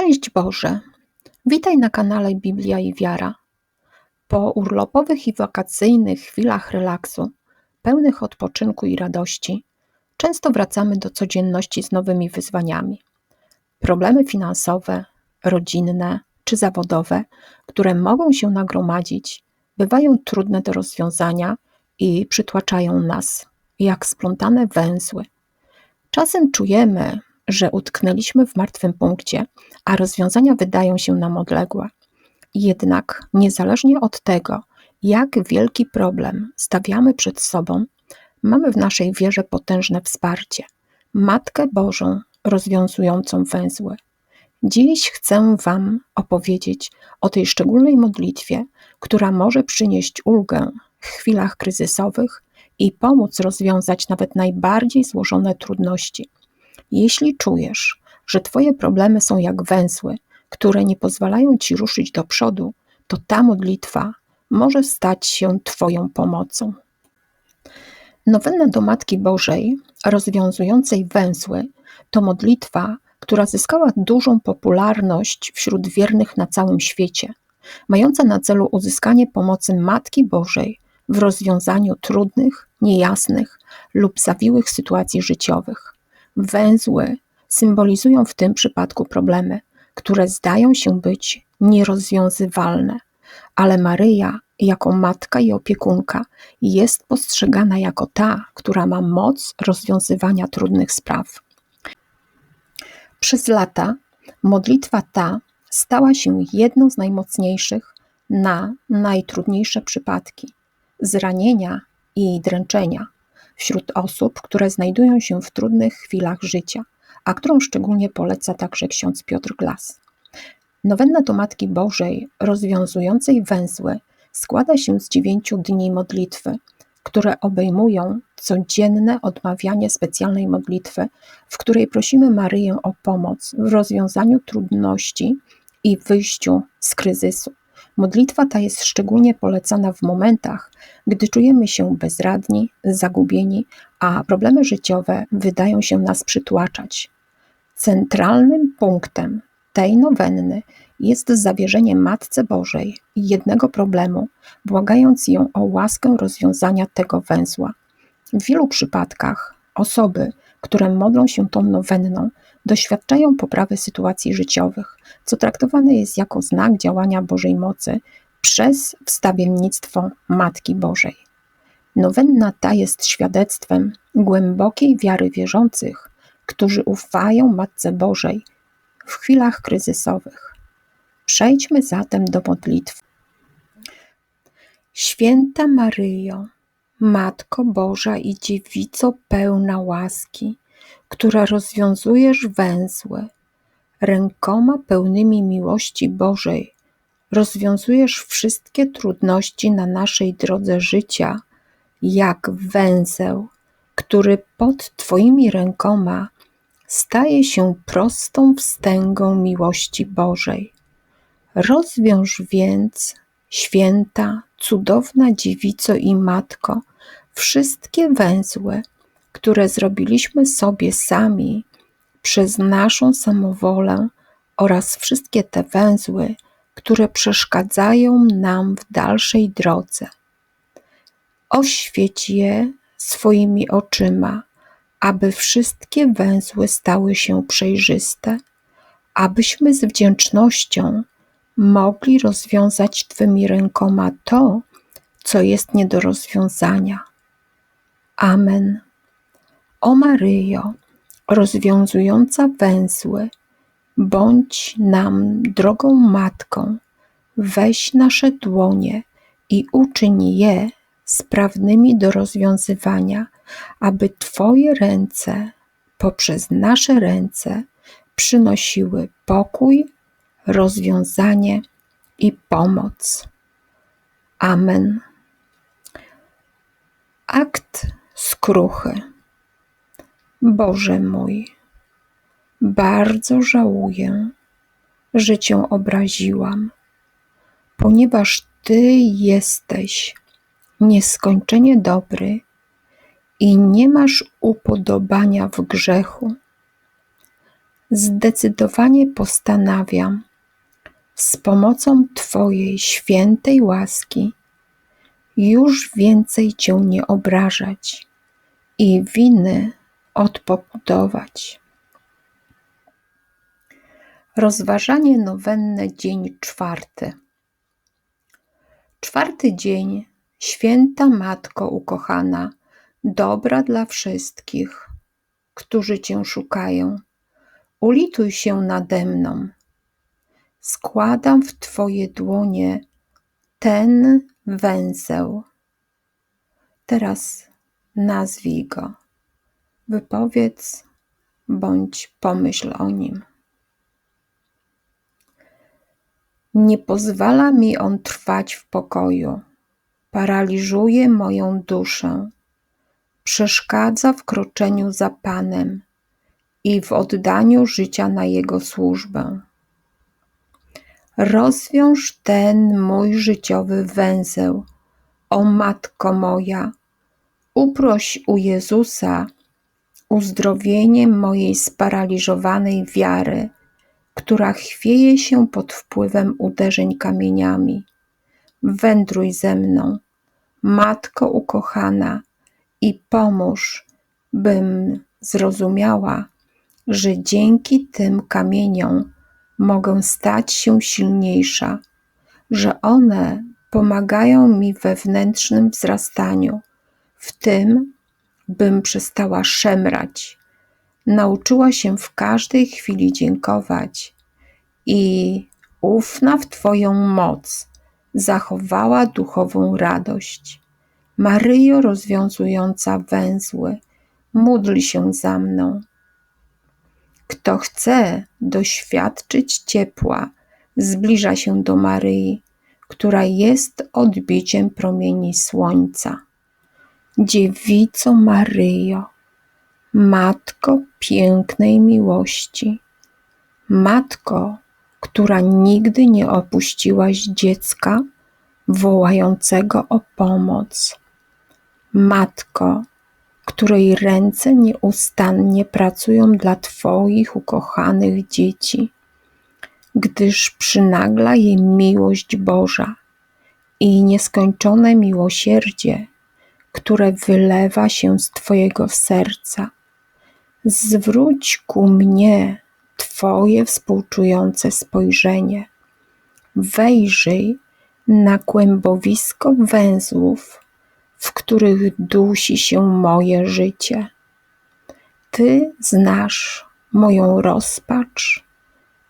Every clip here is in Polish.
Szczęść Boże! Witaj na kanale Biblia i Wiara. Po urlopowych i wakacyjnych chwilach relaksu, pełnych odpoczynku i radości, często wracamy do codzienności z nowymi wyzwaniami. Problemy finansowe, rodzinne czy zawodowe, które mogą się nagromadzić, bywają trudne do rozwiązania i przytłaczają nas, jak splątane węzły. Czasem czujemy, że utknęliśmy w martwym punkcie, a rozwiązania wydają się nam odległe. Jednak niezależnie od tego, jak wielki problem stawiamy przed sobą, mamy w naszej wierze potężne wsparcie Matkę Bożą rozwiązującą węzły. Dziś chcę Wam opowiedzieć o tej szczególnej modlitwie, która może przynieść ulgę w chwilach kryzysowych i pomóc rozwiązać nawet najbardziej złożone trudności. Jeśli czujesz, że Twoje problemy są jak węzły, które nie pozwalają Ci ruszyć do przodu, to ta modlitwa może stać się Twoją pomocą. Nowenna do Matki Bożej, rozwiązującej węzły, to modlitwa, która zyskała dużą popularność wśród wiernych na całym świecie, mająca na celu uzyskanie pomocy Matki Bożej w rozwiązaniu trudnych, niejasnych lub zawiłych sytuacji życiowych. Węzły symbolizują w tym przypadku problemy, które zdają się być nierozwiązywalne, ale Maryja, jako matka i opiekunka, jest postrzegana jako ta, która ma moc rozwiązywania trudnych spraw. Przez lata modlitwa ta stała się jedną z najmocniejszych na najtrudniejsze przypadki zranienia i dręczenia wśród osób, które znajdują się w trudnych chwilach życia, a którą szczególnie poleca także ksiądz Piotr Glas. Nowenna do Matki Bożej, rozwiązującej węzły, składa się z dziewięciu dni modlitwy, które obejmują codzienne odmawianie specjalnej modlitwy, w której prosimy Maryję o pomoc w rozwiązaniu trudności i wyjściu z kryzysu. Modlitwa ta jest szczególnie polecana w momentach, gdy czujemy się bezradni, zagubieni, a problemy życiowe wydają się nas przytłaczać. Centralnym punktem tej nowenny jest zawierzenie Matce Bożej jednego problemu, błagając ją o łaskę rozwiązania tego węzła. W wielu przypadkach osoby, które modlą się tą nowenną, doświadczają poprawy sytuacji życiowych, co traktowane jest jako znak działania Bożej mocy przez wstawiennictwo Matki Bożej. Nowenna ta jest świadectwem głębokiej wiary wierzących, którzy ufają Matce Bożej w chwilach kryzysowych. Przejdźmy zatem do modlitwy. Święta Maryjo, Matko Boża i Dziewico pełna łaski, która rozwiązujesz węzły, rękoma pełnymi miłości Bożej, rozwiązujesz wszystkie trudności na naszej drodze życia, jak węzeł, który pod Twoimi rękoma staje się prostą wstęgą miłości Bożej. Rozwiąż więc, święta, cudowna dziewico i matko, wszystkie węzły, które zrobiliśmy sobie sami przez naszą samowolę oraz wszystkie te węzły, które przeszkadzają nam w dalszej drodze. Oświeć je swoimi oczyma, aby wszystkie węzły stały się przejrzyste, abyśmy z wdzięcznością mogli rozwiązać Twymi rękoma to, co jest nie do rozwiązania. Amen. O Maryjo, rozwiązująca węzły, bądź nam drogą matką, weź nasze dłonie i uczyń je sprawnymi do rozwiązywania, aby Twoje ręce poprzez nasze ręce przynosiły pokój, rozwiązanie i pomoc. Amen. Akt skruchy. Boże mój, bardzo żałuję, że Cię obraziłam, ponieważ Ty jesteś nieskończenie dobry i nie masz upodobania w grzechu. zdecydowanie postanawiam z pomocą Twojej świętej łaski już więcej Cię nie obrażać i winy odpokutować. Rozważanie nowenne, dzień czwarty. Czwarty dzień, święta Matko ukochana, dobra dla wszystkich, którzy Cię szukają. Ulituj się nade mną. Składam w Twoje dłonie ten węzeł. Teraz nazwij go. Wypowiedz bądź pomyśl o nim. Nie pozwala mi on trwać w pokoju, paraliżuje moją duszę, przeszkadza w kroczeniu za Panem i w oddaniu życia na Jego służbę. Rozwiąż ten mój życiowy węzeł, o Matko moja, uproś u Jezusa uzdrowienie mojej sparaliżowanej wiary która chwieje się pod wpływem uderzeń kamieniami. Wędruj ze mną, Matko ukochana, i pomóż, bym zrozumiała, że dzięki tym kamieniom mogę stać się silniejsza, że one pomagają mi we wewnętrznym wzrastaniu, w tym, bym przestała szemrać, nauczyła się w każdej chwili dziękować i ufna w Twoją moc zachowała duchową radość. Maryjo rozwiązująca węzły, módl się za mną. Kto chce doświadczyć ciepła, zbliża się do Maryi, która jest odbiciem promieni słońca. Dziewico Maryjo, Matko pięknej miłości, Matko, która nigdy nie opuściłaś dziecka wołającego o pomoc, Matko, której ręce nieustannie pracują dla Twoich ukochanych dzieci, gdyż przynagla je miłość Boża i nieskończone miłosierdzie, które wylewa się z Twojego serca Zwróć ku mnie Twoje współczujące spojrzenie. Wejrzyj na kłębowisko węzłów, w których dusi się moje życie. Ty znasz moją rozpacz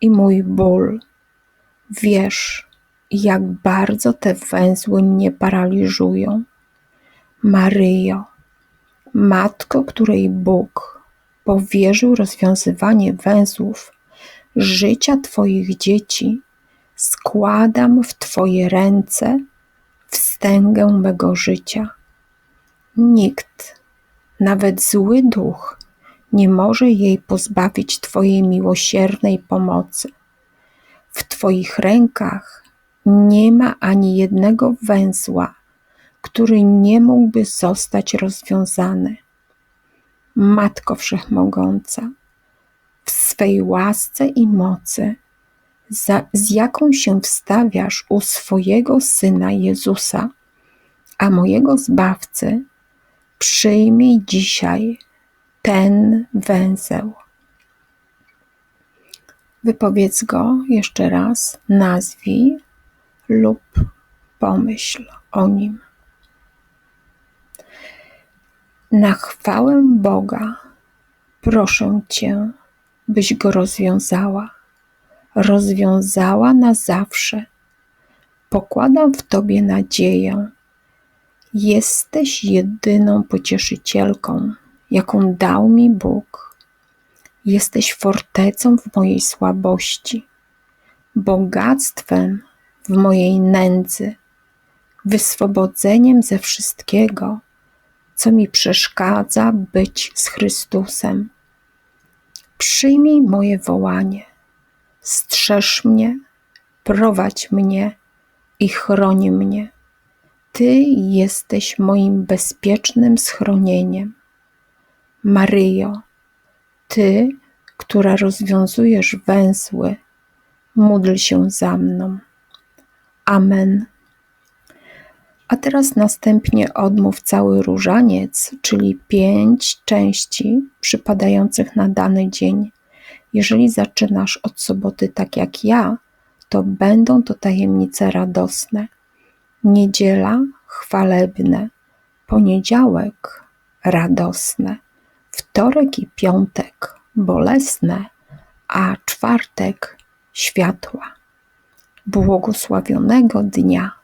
i mój ból. Wiesz, jak bardzo te węzły mnie paraliżują. Maryjo, Matko, której Bóg powierzył rozwiązywanie węzłów życia Twoich dzieci, składam w Twoje ręce wstęgę mego życia. Nikt, nawet zły duch, nie może jej pozbawić Twojej miłosiernej pomocy. W Twoich rękach nie ma ani jednego węzła, który nie mógłby zostać rozwiązany. Matko Wszechmogąca, w swej łasce i mocy, za, z jaką się wstawiasz u swojego Syna Jezusa, a mojego Zbawcy, przyjmij dzisiaj ten węzeł. Wypowiedz go jeszcze raz, nazwij lub pomyśl o nim. Na chwałę Boga proszę Cię, byś go rozwiązała, rozwiązała na zawsze. Pokładam w Tobie nadzieję. Jesteś jedyną pocieszycielką, jaką dał mi Bóg. Jesteś fortecą w mojej słabości, bogactwem w mojej nędzy, wyswobodzeniem ze wszystkiego co mi przeszkadza być z Chrystusem. Przyjmij moje wołanie, strzeż mnie, prowadź mnie i chroni mnie. Ty jesteś moim bezpiecznym schronieniem. Maryjo, Ty, która rozwiązujesz węzły, módl się za mną. Amen. A teraz następnie odmów cały różaniec, czyli pięć części przypadających na dany dzień. Jeżeli zaczynasz od soboty tak jak ja, to będą to tajemnice radosne. Niedziela chwalebne, poniedziałek radosne, wtorek i piątek bolesne, a czwartek światła. Błogosławionego dnia.